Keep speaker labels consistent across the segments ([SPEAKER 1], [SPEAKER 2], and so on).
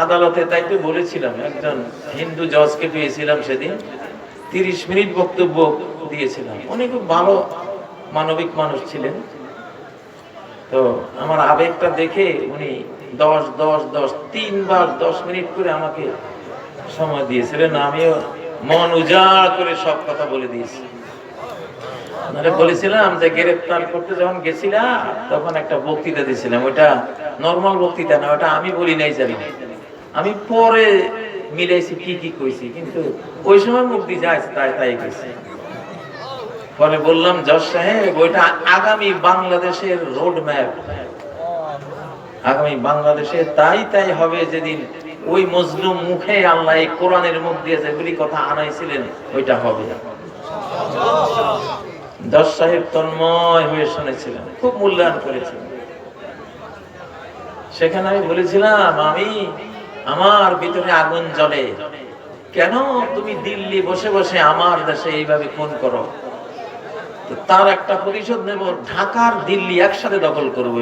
[SPEAKER 1] আদালতে, তাই তো বলেছিলাম, একজন হিন্দু জজকে পেয়েছিলাম সেদিন, তিরিশ মিনিট বক্তব্য দিয়েছিলাম। খুব ভালো মানবিক মানুষ ছিলেন। তো আমার আবেগটা দেখে উনি দশ দশ দশ, তিনবার দশ মিনিট করে আমাকে সময় দিয়েছিলেন। আমিও মন উজাড় করে সব কথা বলে দিয়েছি। মানে বলেছিলাম যে গ্রেফতার করতে যখন গেছিলাম, তখন একটা বক্তৃতা দিয়েছিলাম। ওটা নর্মাল বক্তৃতা না ওটা আমি বলি নাই জানি। না আমি পরে মিলাইছি, কি কি কইছি, কিন্তু ওই সময় মুখ দিয়ে তাই তাই কইছি। পরে বললাম, জজ সাহেব, ওইটা আগামী বাংলাদেশের রোড ম্যাপ আগামী বাংলাদেশে তাই তাই হবে যেদিন ওই মজলুম মুখে আল্লাহ এই কোরআনের মুখ দিয়ে যেগুলি কথা আনাইছিলেন, ওইটা হবে। দশ সাহেব তন্ময় হয়ে শুনেছিলেন, খুব মূল্যায়ন করেছিলেন। সেখানে আমি বলেছিলাম, আমি আমার ভিতরে আগুন জ্বলে। কেন তুমি দিল্লি বসে বসে আমার দেশে এইভাবে খুন করো? তার একটা পরিশোধ নেব ঢাকার দিল্লি একসাথে দখল করব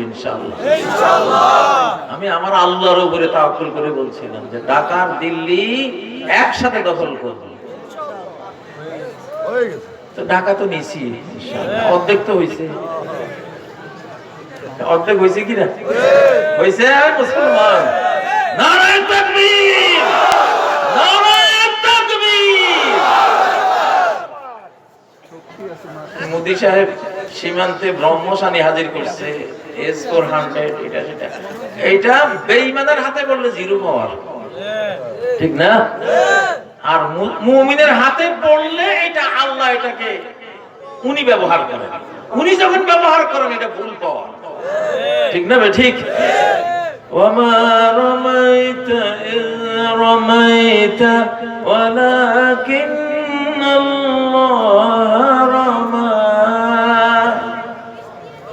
[SPEAKER 1] আমি আমার আল্লাহর উপরে তাওয়াক্কুল করে বলছিলাম যে ঢাকার দিল্লি একসাথে দখল করব। তো ঢাকা তো নিছি অর্ধেক তো হয়েছে অর্ধেক হয়েছে কিনা? হয়েছে মুসলমান। নারায়ণ তাকবীর। মোদি সাহেব সীমান্তে ব্রহ্মশানী হাজির করছে হাতে পড়লে জিরো পাওয়ার। ঠিক না? আর মুমিনের হাতে পড়লে এটা আল্লাহ এটাকে উনি ব্যবহার করেন। উনি যখন ব্যবহার করেন, এটা ভুল পাওয়া ঠিক না ঠিক? وما رميت إذ رميت ولكن الله رمى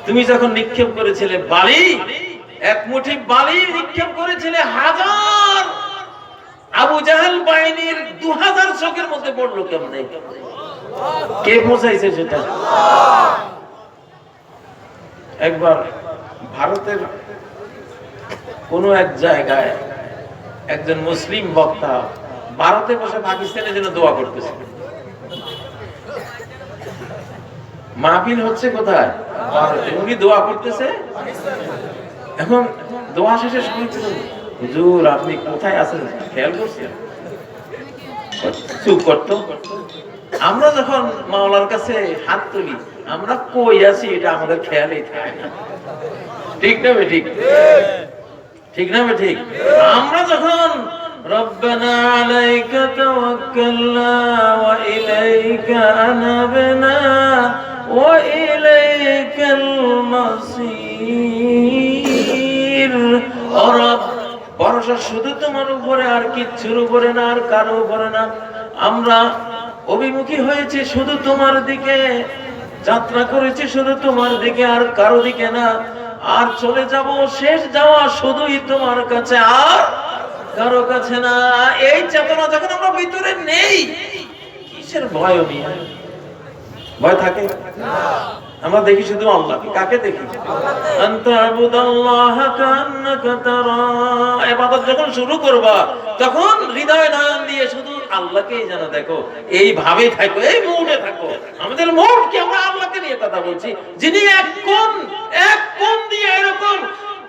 [SPEAKER 1] তুমি যখন নিক্ষেপ করেছিলে বালি এক মুঠি বালি নিক্ষেপ করেছিলে হাজার আবু জাহেল বাহিনীর দু হাজার চোখের মধ্যে পড়লো কেমনে কে পৌঁছাইছে সেটা একবার ভারতের কোন এক জায়গায় একজন মুসলিম বক্তা ভারতে বসে পাকিস্তানের জন্য দোয়া করতেছে। মাহফিল হচ্ছে কোথায়? আপনি কোথায় আছেন? খেয়াল করছেন? চুপ করতো। আমরা যখন কাছে হাত তুলি, আমরা কই আছি? এটা আমাদের খেয়ালই থাকে ঠিক না ঠিক? ঠিক না বে ঠিক আমরা যখন ربنا عليك توكلنا وإليك أنبنا وإليك المصير ও রব ভরসা শুধু তোমার উপরে আর কিচ্ছুর উপরে না আর কারো উপরে না আমরা অভিমুখী হয়েছে শুধু তোমার দিকে যাত্রা করেছি শুধু তোমার দিকে আর কারো দিকে না আর চলে যাব শেষ যাওয়া শুধুই তোমার কাছে, আর কারও কাছে না। এই চেতনা যখন আমরা ভিতরে নেই, কিসের ভয় ভয় থাকে? আমরা দেখি শুধু আল্লাহকে। কাকে দেখি? ইবাদত যখন শুরু করবা, তখন হৃদয় নয়ন দিয়ে শুধু আল্লাহকেই যেন দেখো এই ভাবে থাকো, এই মুডে থাকো। আমাদের মুড কি? আমরা আল্লাহকে নিয়ে কথা বলছি। যিনি এক কোণ এক কোণ দিয়ে এরকম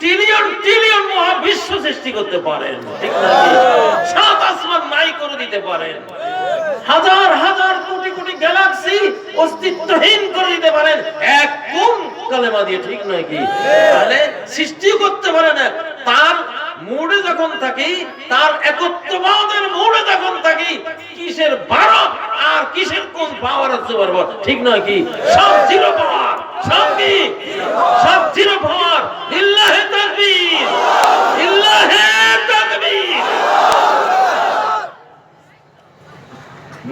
[SPEAKER 1] ট্রিলিয়ন ট্রিলিয়ন মহাবিশ্ব সৃষ্টি করতে পারেন, ঠিক সাত আসমান নাই করে দিতে পারেন। হাজার হাজার কোটি কোটি গ্যালাক্সি অস্তিত্বহীন করে দিতে পারেন। এক কোন কালেমা দিয়ে, ঠিক নয় কি? তাহলে সৃষ্টি করতে পারে না তার মুডে যখন থাকি তার একত্ববাদের মুডে যখন থাকি কিসের ভারত আর কিসের কোন পাওয়ার আছে পারব ঠিক নয় কি? সব জিরো পাওয়ার সব কি? সব জিরো পাওয়ার ইল্লাহে তাকবীর ইল্লাহে তাকবীর।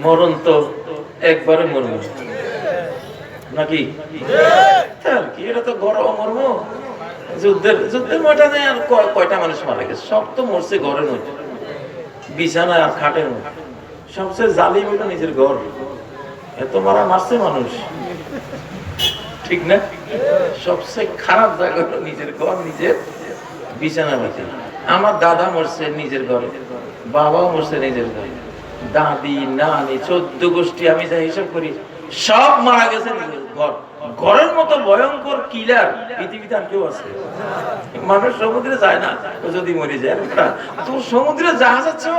[SPEAKER 1] মরণ তো একবারে মরব নাকি? তার কি এটা তো গরম মরব যুদ্ধের যুদ্ধের ময়দানে আর কয়টা মানুষ মারা গেছে? সব তো মরছে ঘরের মধ্যে বিছানায় আর খাটের মধ্যে। সবচেয়ে জালিম হইল নিজের ঘর। এত মারা মারছে মানুষ। ঠিক না? সবচেয়ে খারাপ জায়গা হলো নিজের ঘর, নিজের বিছানা বাতি আমার দাদা মরছে নিজের ঘরে, বাবাও মরছে নিজের ঘরে। দাদি, নানি, চোদ্দ গোষ্ঠী, আমি যা হিসাব করি, সব মারা গেছে নিজের ঘর। ঘরের মতো ভয়ঙ্কর কিলার পৃথিবীতে আর কেউ আছে? মানুষ সমুদ্রে যায় না। যদি মরে যায় তোর সমুদ্রে জাহাজ আছে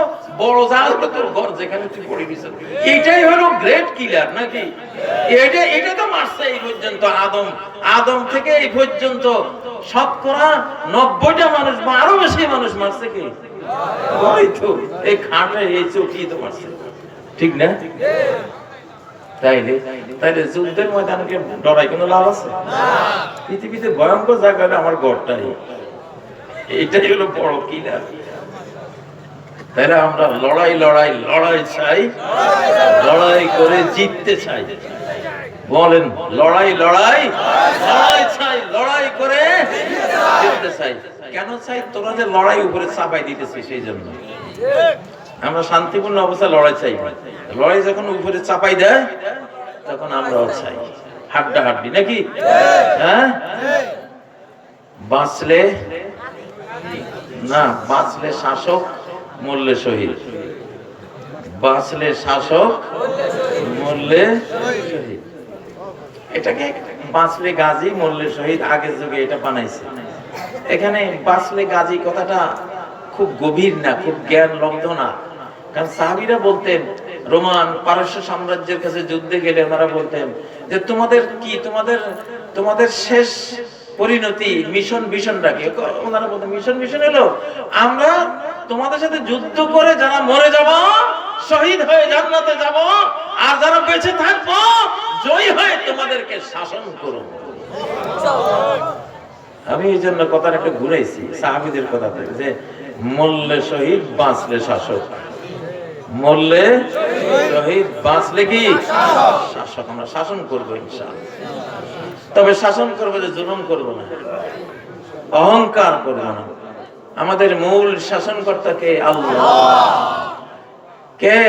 [SPEAKER 1] বড় জাহাজ হলো তোর ঘর যেখানে তুই পড়ে গেছিস। এইটাই হলো গ্রেট কিলার নাকি? এটা এটা তো মারছে এই পর্যন্ত আদম। আদম থেকে এই পর্যন্ত শতকরা নব্বইটা মানুষ বা আরও বেশি মানুষ মারছে কি? এই খাটে, এই চৌকি তো মারছে। ঠিক না? তাইলে তাইলে যুদ্ধের ময়দানে কি ডরাই কোনো লাভ আছে? পৃথিবীতে ভয়ঙ্কর জায়গা আমার গড়টাই এইটাই হলো বড় কিলার তাহলে আমরা লড়াই লড়াই লড়াই চাই, লড়াই করে জিততে চাই। বলেন, লড়াই লড়াই লড়াই চাই, লড়াই করে জিততে চাই। কেন চাই? তোরা যে লড়াই উপরে চাপাই দিতেছিস, সেই জন্য। আমরা শান্তিপূর্ণ অবস্থায় লড়াই চাই লড়াই যখন উপরে চাপাই দেয়, তখন আমরাও চাই। হাড্ডা হাড্ডি নাকি? হ্যাঁ? বাঁচলে, না, বাঁচলে শাসক, মরলে শহীদ। বাঁচলে শাসক, মরলে শহীদ। এটাকে বাঁচলে গাজী, মরলে শহীদ, আগের যুগে এটা বানাইছে। এখানে বাঁচলে গাজী কথাটা খুব গভীর না, খুব জ্ঞান লব্ধ না। কারণ সাহাবিরা বলতেন, রোমান পারস্য সাম্রাজ্যের কাছে যুদ্ধে গেলে ওনারা বলতেন যে, তোমাদের কি, তোমাদের তোমাদের শেষ পরিণতি মিশন মিশনটা কি ওনারা বলতেন, মিশন মিশন হলো, আমরা তোমাদের সাথে যুদ্ধ করে যারা মরে যাব, শহীদ হয়ে জান্নাতে যাব, আর যারা বেঁচে থাকব, জয়ী হয়ে তোমাদেরকে শাসন করব। আমি এই জন্য কথাটা একটু ঘুরাইছি, সাহাবিদের কথা যে মল্লে শহীদ, বাঁচলে শাসক। মরলে শহীদ, বাঁচলে কি? শাসক। আমরা শাসন করব তবে শাসন করব যে জুলুম করব না, অহংকার করব না। আমাদের মূল শাসনকর্তা কে? আল্লাহ। কে?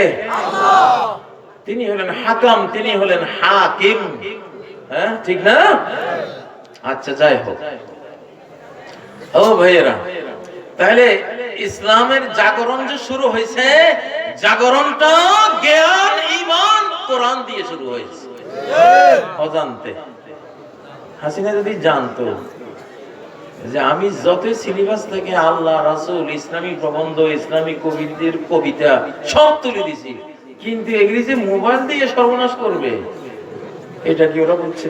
[SPEAKER 1] তিনি হলেন হাকাম, তিনি হলেন হাকিম। হ্যাঁ ঠিক না? আচ্ছা যাই হোক। ও ভাইয়েরা, তাহলে ইসলামের জাগরণ যে শুরু হয়েছে, জাগরণটা জ্ঞান ইমান কোরআন দিয়ে শুরু হয়েছে। অজান্তে। হাসিনা যদি জানতো যে আমি যতই সিলেবাস থেকে আল্লাহ, রাসূল, ইসলামী প্রবন্ধ, ইসলামী কবিদের কবিতা সব তুলে দিছি, কিন্তু এগুলি যে মোবাইল দিয়ে সর্বনাশ করবে, এটা কি ওরা বুঝছে?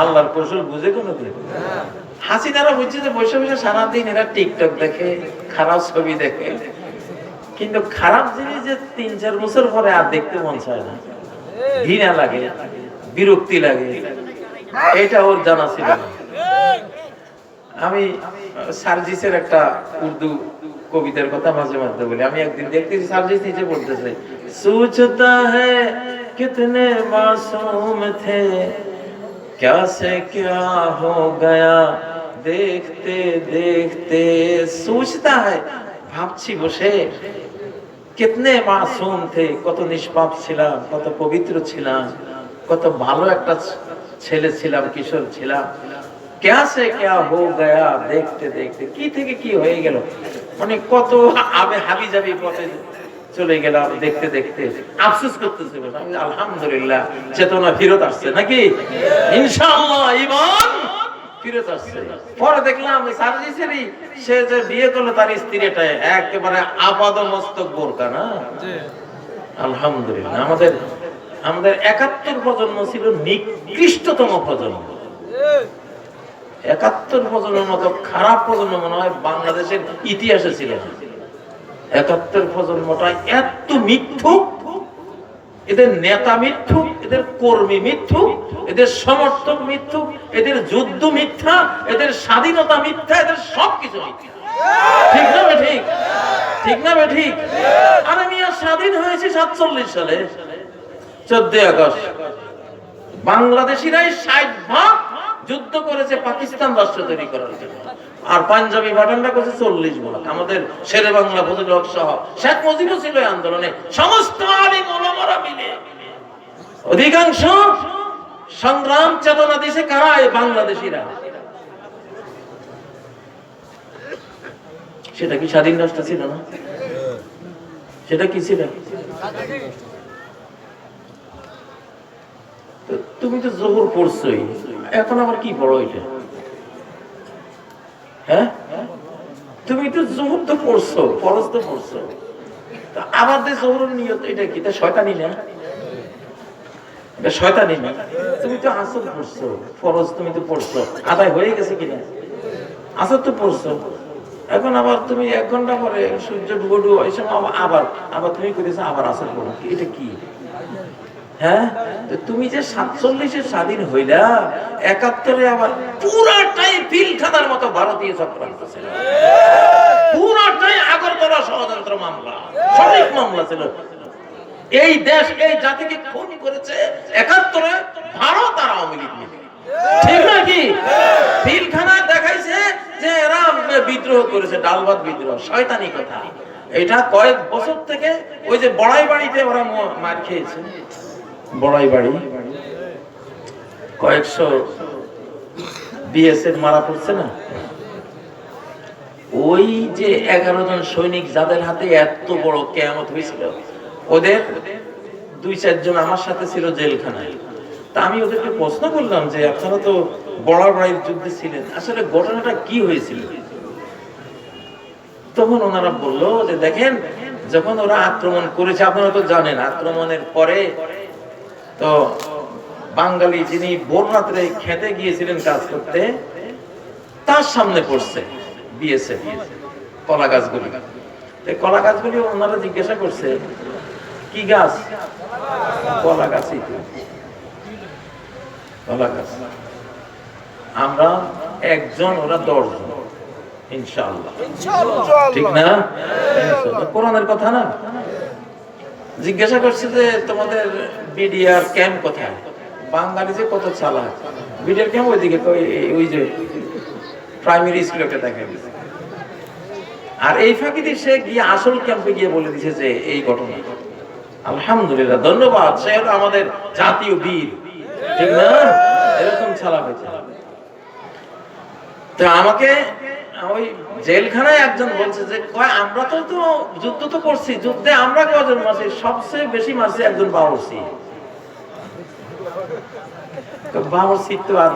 [SPEAKER 1] আল্লাহর কৌশল বুঝে কোনো হাসিনারা বুঝছে যে বসে বসে সারাদিন এরা টিকটক দেখে, খারাপ ছবি দেখে। কিন্তু খারাপ জিনিস যে তিন, চার বছর পরে আর দেখতে মন চায় না। ঘৃণা লাগে, বিরক্তি লাগে। এটা ওর জানা ছিল না। আমি সার্জিসের একটা উর্দু কবিতার কথা মাঝে মাঝে বলি। আমি একদিন দেখতে সার্জিস নিচে পড়তেছে সুচতা হ্যাঁ কিতনে মাসুম থে? क्या से क्या हो गया देखते देखते सोचता है ভাবছি বসে কিতনে মাসুম থে কত নিষ্পাপ ছিলাম কত পবিত্র ছিলাম কত ভালো একটা ছেলে ছিলাম কিশোর ছিলাম ক্যা সে ক্যা হো গয়া দেখতে দেখতে কি থেকে কি হয়ে গেল মানে কত আবে হাবি যাবি পথে চলে গেলাম দেখতে দেখতে। আফসোস করতেছে আলহামদুলিল্লাহ চেতনা ফিরত আসছে নাকি? ইনশাআল্লাহ ইমান ফিরত আসছে। পরে দেখলাম সার্জিসেরই সে যে বিয়ে করল তার স্ত্রীটা একেবারে আপাদ মস্তক বোরকা না আলহামদুলিল্লাহ আমাদের আমাদের একাত্তর প্রজন্ম ছিল নিকৃষ্টতম প্রজন্ম। একাত্তর প্রজন্মের মতো খারাপ প্রজন্ম মনে হয় বাংলাদেশের ইতিহাসে ছিল না। একাত্তর প্রজন্মটা এত মিথ্যুক এদের নেতা মিথ্যু, এদের কর্মী মিথ্যুক এদের সমর্থক মিথ্যুক এদের যুদ্ধ মিথ্যা, এদের স্বাধীনতা মিথ্যা, এদের সবকিছু মিথ্যা। ঠিক না ঠিক? ঠিক না ঠিক? আরে স্বাধীন হয়েছে সাতচল্লিশ সালে, চোদ্দই আগস্ট। বাংলাদেশিরাই ষাট ভাগ যুদ্ধ করেছে পাকিস্তান রাষ্ট্র তৈরি করার জন্য। আর পাঞ্জাবি বাটানটা করেছে চল্লিশ ভাগ আমাদের শেরে বাংলা ফজল সহ। শেখ মুজিবও ছিল এই আন্দোলনে। সমস্ত অধিকাংশ সংগ্রাম চেতনা দিছে কারা? এই বাংলাদেশিরা। সেটা কি স্বাধীন রাষ্ট্র ছিল না? সেটা কি ছিল? তুমি তো জোহর পড়ছই। এখন আবার কি পড়ো এটা? হ্যাঁ? তুমি তো জোহর তো পড়ছো, ফরজ তো পড়ছো। আবার জোহরের নিয়ত, এটা কি? তা শয়তানি না? তুমি তো পড়ছো, ফরজ তুমি তো পড়ছো। আদায় হয়ে গেছে কিনা? আসল তো পড়ছো। এখন আবার তুমি এক ঘণ্টা পরে সূর্য আবার- আবার তুমি করেছ আবার আসল পড়ো। এটা কি? হ্যাঁ? তুমি যে সাতচল্লিশে স্বাধীন হইলা, একাত্তরে আবার পুরাটাই পিলখানার মতো ভারতীয় চক্রান্ত ছিল। পুরাটাই আগরতলা ষড়যন্ত্র মামলা, সঠিক মামলা ছিল। এই দেশ, এই জাতিকে খুন করেছে একাত্তরে ভারত আর আওয়ামী লীগ ঠিক নাকি? পিলখানা দেখাইছে যে এরা বিদ্রোহ করেছে, ডালবাদ বিদ্রোহ, শয়তানি কথা। এটা কয়েক বছর থেকে ওই যে বড়াই বাড়িতে ওরা মার খেয়েছে। বড়াই বাড়ি কয়েকশো বিএসএফ মারা পড়ছে না? ওই যে এগারো জন সৈনিক যাদের হাতে এত বড় কেয়ামত হয়েছিল, ওদের দুই চারজন আমার সাথে ছিল জেলখানায়। তা আমি ওদেরকে প্রশ্ন করলাম যে, আপনারা তো বড়ার বাড়ির যুদ্ধে ছিলেন, আসলে ঘটনাটা কি হয়েছিল? তখন ওনারা বলল যে, দেখেন, যখন ওরা আক্রমণ করেছে, আপনারা তো জানেন, আক্রমণের পরে তো বাঙালি যিনি রাত্রে খেতে গিয়েছিলেন কাজ করতে তার সামনে পড়ছে বিএসএফ কলা গাছগুলি। কলা গাছগুলি ওনারা জিজ্ঞাসা করছে কি গাছ? কলা গাছই। কলা গাছ। আমরা একজন ওরা দশজন ইনশাআল্লাহ। ঠিক না। কোরআনের কথা না? জিজ্ঞাসা করছে যে তোমাদের বিডিআর ক্যাম্প কোথায়? বাঙালি যে কত চালাক। বিডিআর ক্যাম্প ওইদিকে, ওই- যে প্রাইমারি স্কুলে একটা দেখা আর এই ফাঁকিতে সে গিয়ে আসল ক্যাম্পে গিয়ে বলে দিছে যে এই ঘটনা। আলহামদুলিল্লাহ, ধন্যবাদ। সে হলো আমাদের জাতীয় বীর। ঠিক না? এরকম ছাড়া হয়েছে। তো আমাকে ওই জেলখানায় একজন বলছে যে, কয়, আমরা তো তো যুদ্ধ তো করছি, যুদ্ধে আমরা কজন মারছি? সবচেয়ে বেশি মারছি একজন বাবরসি বাবরসি তো আর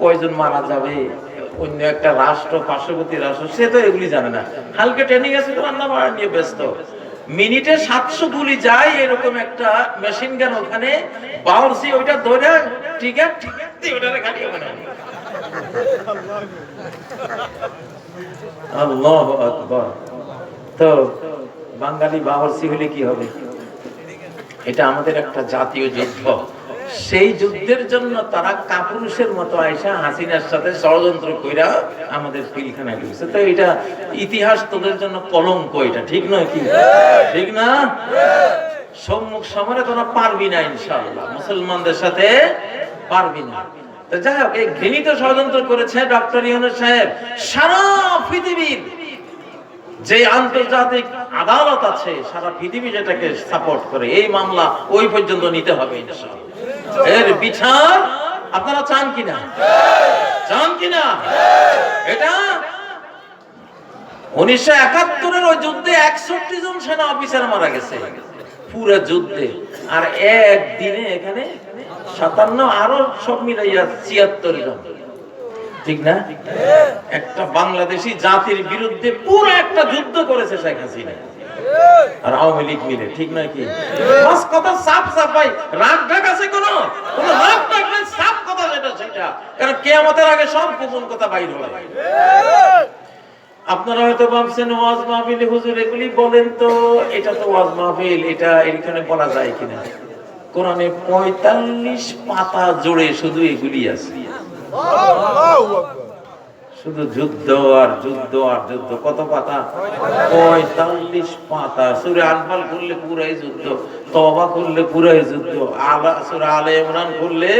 [SPEAKER 1] কয়জন মারা যাবে? অন্য একটা রাষ্ট্র, পার্শ্ববর্তী রাষ্ট্র, সে তো এগুলি জানে না। হালকা ট্রেনিং আছে তো, রান্না বাড়া নিয়ে ব্যস্ত। মিনিটে সাতশো গুলি যায় এরকম একটা মেশিন গান ওখানে। বাউরসি ওইটা ধরে আছে ঠিক ওটা আল্লাহ আকবার। তো বাঙালি বাবরসি হলে কি হবে? এটা আমাদের একটা জাতীয় যুদ্ধ। সেই যুদ্ধের জন্য তারা কাপুরুষের মতো আয়সা হাসিনার সাথে ষড়যন্ত্র কইরা আমাদের পিলখানায় ঢুকছে। তো এটা ইতিহাস তোদের জন্য কলঙ্ক এটা, ঠিক নয় কি? ঠিক না? সম্মুখ সমরে তোরা পারবি না ইনশাআল্লাহ। মুসলমানদের সাথে পারবি না। যাই হোক, এই ঘৃণিত ষড়যন্ত্র করেছে ডক্টর সাহেব। সারা পৃথিবীর যে আন্তর্জাতিক আদালত আছে, সারা পৃথিবী যেটাকে সাপোর্ট করে, এই মামলা ওই পর্যন্ত নিতে হবে এর বিচার আপনারা চান কিনা? চান কিনা? এটা উনিশশো একাত্তরের ওই যুদ্ধে একষট্টি জন সেনা অফিসার মারা গেছে। পুরো যুদ্ধে। আর একদিনে এখানে সাতান্ন, আরও সব মিলাইয়া ছিয়াত্তর জন। ঠিক না? একটা বাংলাদেশি জাতির বিরুদ্ধে পুরো একটা যুদ্ধ করেছে শেখ হাসিনা। আপনারা হয়তো ভাবছেন, ওয়াজ মাহফিল হুজুর এগুলি বলেন তো, এটা তো ওয়াজ মাহফিল, এটা এখানে বলা যায় কিনা? কোরআনে পঁয়তাল্লিশ পাতা জুড়ে শুধু এগুলি আছে। শুধু যুদ্ধ আর যুদ্ধ আর যুদ্ধ, কত পাতা? পঁয়তাল্লিশ পাতা। সুরে আনফাল করলে পুরাই যুদ্ধ তবা করলে পুরাই যুদ্ধ, আলা, সুরে আলে ইমরান করলে